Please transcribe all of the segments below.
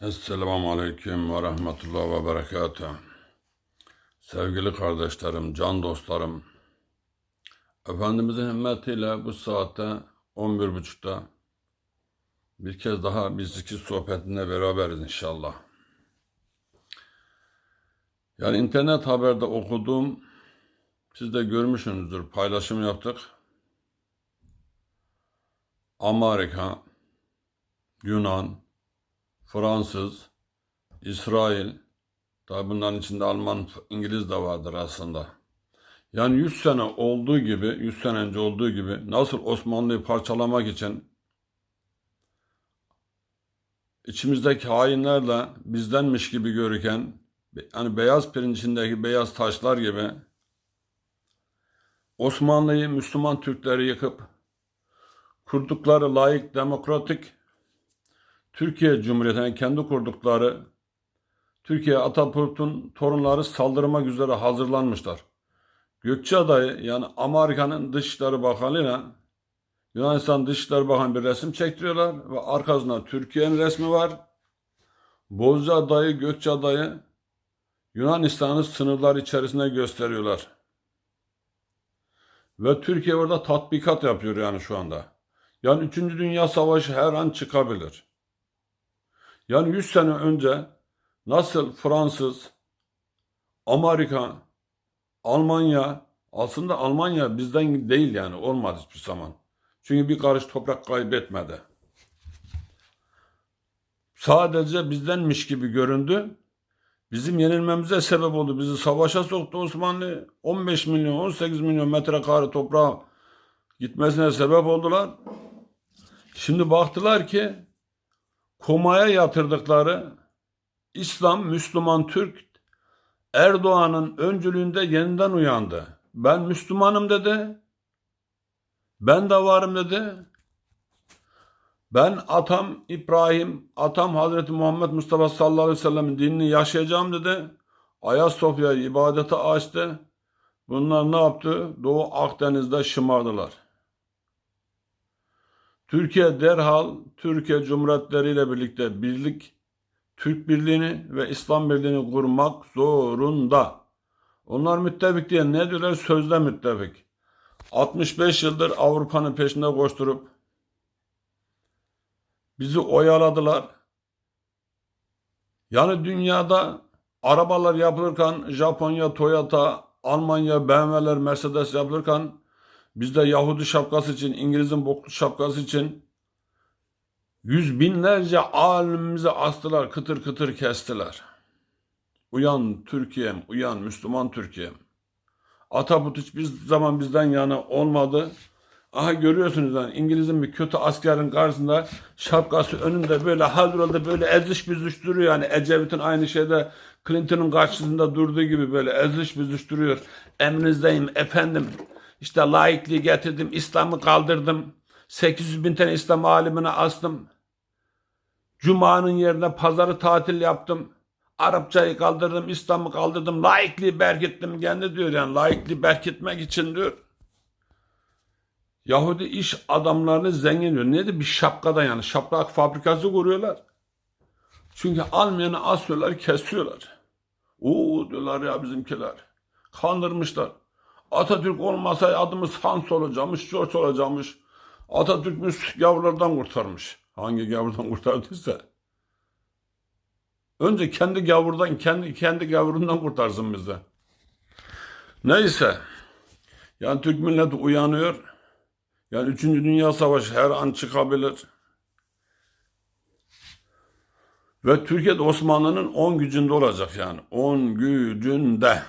Esselamu Aleyküm ve Rahmetullah ve Berekatuhu. Sevgili kardeşlerim, can dostlarım, Efendimizin himmetiyle bu saatte 11.30'da bir kez daha bir zikir sohbetinde beraberiz inşallah. Yani internet haberde okuduğum, siz de görmüşsünüzdür, paylaşım yaptık. Amerika, Yunan, Fransız, İsrail, tabi bunların içinde Alman, İngiliz de vardır aslında. Yani 100 sene olduğu gibi, 100 sene önce olduğu gibi nasıl Osmanlı'yı parçalamak için içimizdeki hainlerle bizdenmiş gibi görüken, hani beyaz pirincindeki beyaz taşlar gibi Osmanlı'yı, Müslüman Türkleri yıkıp kurdukları layık, demokratik Türkiye Cumhuriyeti'ne kendi kurdukları Türkiye Atatürk'ün torunları saldırmak üzere hazırlanmışlar. Gökçeada'yı yani Amerika'nın Dışişleri Bakanı'yla Yunanistan Dışişleri Bakanı bir resim çektiriyorlar ve arkasında Türkiye'nin resmi var. Bozcaada'yı, Gökçeada'yı Yunanistan'ın sınırlar içerisinde gösteriyorlar. Ve Türkiye orada tatbikat yapıyor yani şu anda. Yani 3. Dünya Savaşı her an çıkabilir. Yani 100 sene önce nasıl Fransız, Amerika, Almanya, aslında Almanya bizden değil yani olmadı hiçbir zaman. Çünkü bir karış toprak kaybetmedi. Sadece bizdenmiş gibi göründü. Bizim yenilmemize sebep oldu. Bizi savaşa soktu Osmanlı. 15 milyon, 18 milyon metrekare toprağa gitmesine sebep oldular. Şimdi baktılar ki komaya yatırdıkları İslam, Müslüman, Türk Erdoğan'ın öncülüğünde yeniden uyandı. Ben Müslümanım dedi. Ben de varım dedi. Ben atam İbrahim, atam Hazreti Muhammed Mustafa sallallahu aleyhi ve sellem'in dinini yaşayacağım dedi. Ayasofya'yı ibadete açtı. Bunlar ne yaptı? Doğu Akdeniz'de şımardılar. Türkiye derhal Türkiye Cumhuriyetleri ile birlikte birlik, Türk Birliği'ni ve İslam Birliği'ni kurmak zorunda. Onlar müttefik diye ne diyorlar? Sözde müttefik. 65 yıldır Avrupa'nın peşinde koşturup bizi oyaladılar. Yani dünyada arabalar yapılırken Japonya, Toyota, Almanya, BMW'ler, Mercedes yapılırken bizde Yahudi şapkası için, İngiliz'in boklu şapkası için yüz binlerce alimimizi astılar, kıtır kıtır kestiler. Uyan Türkiye'm, uyan Müslüman Türkiye'm. Ataput hiçbir zaman bizden yana olmadı. Aha görüyorsunuz yani İngiliz'in bir kötü askerin karşısında şapkası önünde böyle hazır oldu böyle eziş büzüş duruyor yani Ecevit'in aynı şeyde Clinton'ın karşısında durduğu gibi böyle eziş büzüş duruyor. Emrinizdeyim efendim. İşte laikliği getirdim, İslam'ı kaldırdım. 800 bin tane İslam alimine astım. Cuma'nın yerine pazarı tatil yaptım. Arapçayı kaldırdım, İslam'ı kaldırdım, laikliği berkittim. Kendi diyor yani laikliği berkitmek için diyor. Yahudi iş adamlarını zengin diyor. Nedir? Bir şapkada yani. Şapka fabrikası kuruyorlar. Çünkü almayanı asıyorlar, kesiyorlar. Oo diyorlar ya bizimkiler. Kandırmışlar. Atatürk olmasaydı adımız Hans olacakmış, George olacakmış. Atatürk'ümüz gavurlardan kurtarmış. Hangi gavurdan kurtardıysa. Önce kendi gavurdan, kendi kendi gavurundan kurtarsın bizi. Neyse. Yani Türk milleti uyanıyor. Yani 3. Dünya Savaşı her an çıkabilir. Ve Türkiye Osmanlı'nın 10 gücünde olacak yani. 10 gücünde.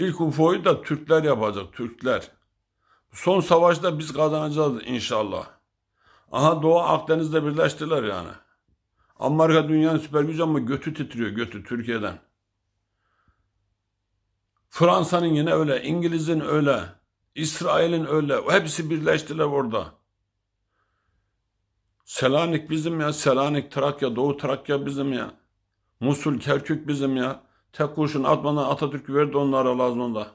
İlk UFO'yu da Türkler yapacak, Türkler. Son savaşta biz kazanacağız inşallah. Aha Doğu Akdeniz'de birleştiler yani. Amerika dünyanın süper gücü ama götü titriyor, götü Türkiye'den. Fransa'nın yine öyle, İngiliz'in öyle, İsrail'in öyle. Hepsi birleştiler orada. Selanik bizim ya, Selanik, Trakya, Doğu Trakya bizim ya. Musul, Kerkük bizim ya. Tek kurşun atmadan Atatürk verdi onlara lazımında.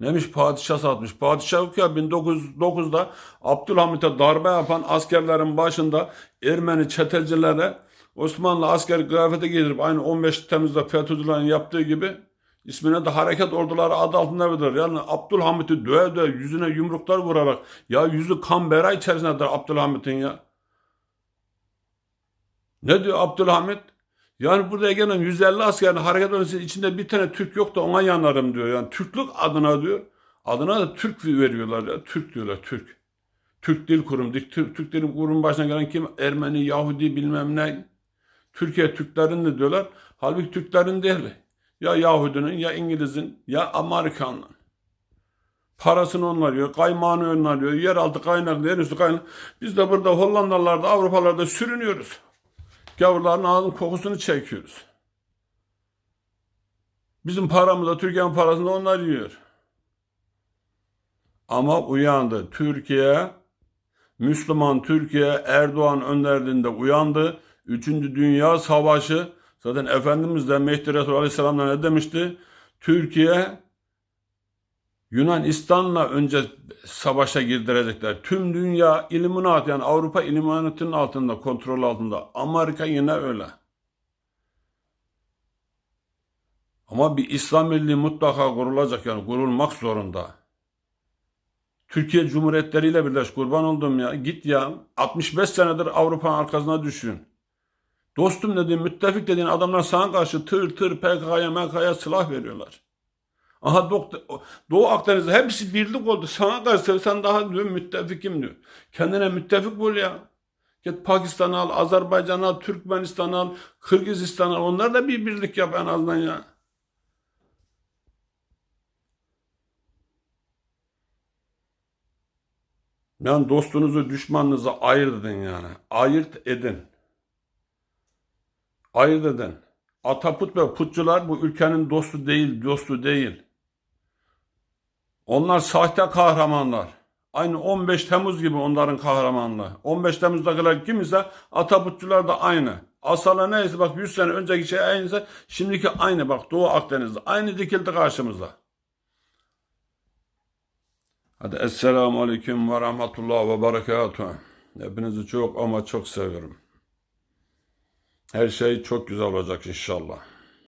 Neymiş padişah satmış. Padişah ya 1909'da Abdülhamit'e darbe yapan askerlerin başında Ermeni çetecilere Osmanlı asker kıyafeti giydirip aynı 15 Temmuz'da FETÖ'cülerin yaptığı gibi ismine de hareket orduları adı altında verilir. Yani Abdülhamit'i döve döve yüzüne yumruklar vurarak ya yüzü kan bera içerisindedir Abdülhamit'in ya. Ne diyor Abdülhamit? Yani buraya gelen 150 askerin hareket öncesi içinde bir tane Türk yok da ona yanarım diyor. Yani Türklük adına diyor. Adına da Türk veriyorlar ya. Türk diyorlar Türk. Türk Dil Kurumu. Türk, Türk Dil Kurumu başına gelen kim? Ermeni, Yahudi bilmem ne. Türkiye Türklerin de diyorlar. Halbuki Türklerin değil. Ya Yahudinin ya İngiliz'in ya Amerikan'ın. Parasını onlar yiyor, kaymağını onlar yiyor, yeraltı kaynaklı, yer üstü kaynak. Biz de burada Hollandalarda, Avrupalarda sürünüyoruz. Gavurların ağzının kokusunu çekiyoruz. Bizim paramızda, Türkiye'nin parasını onlar yiyor. Ama uyandı. Türkiye, Müslüman Türkiye Erdoğan önderliğinde uyandı. Üçüncü Dünya Savaşı, zaten Efendimiz de Mehdi Resul Aleyhisselam'dan ne demişti? Türkiye Yunanistan'la önce savaşa girdirecekler. Tüm dünya illuminat yani Avrupa illuminatının altında, kontrol altında. Amerika yine öyle. Ama bir İslam Birliği mutlaka kurulacak yani kurulmak zorunda. Türkiye Cumhuriyetleri ile birleş kurban oldum ya. Git ya. 65 senedir Avrupa'nın arkasına düşün. Dostum dediğin, müttefik dediğin adamlar sana karşı tır tır PKK'ya MK'ya silah veriyorlar. Aha Doğu, Doğu Akdeniz'de hepsi birlik oldu. Sana karşı sen daha diyor müttefikim diyor. Kendine müttefik bul ya. Git Pakistan al, Azerbaycan al, Türkmenistan al, Kırgızistan al. Onlar da bir birlik yap en azından ya. Yani dostunuzu düşmanınızı ayırt edin yani. Ayırt edin. Ayırt edin. Ataput ve putçular bu ülkenin dostu değil, dostu değil. Onlar sahte kahramanlar. Aynı 15 Temmuz gibi onların kahramanlığı. 15 Temmuz'dakiler kim ise Ataputçular da aynı. Asala neyse bak 100 sene önceki şey aynıysa şimdiki aynı bak Doğu Akdeniz'de. Aynı dikildi karşımıza. Hadi Esselamu Aleyküm ve Rahmetullah ve Berekatuhu. Hepinizi çok ama çok seviyorum. Her şey çok güzel olacak inşallah.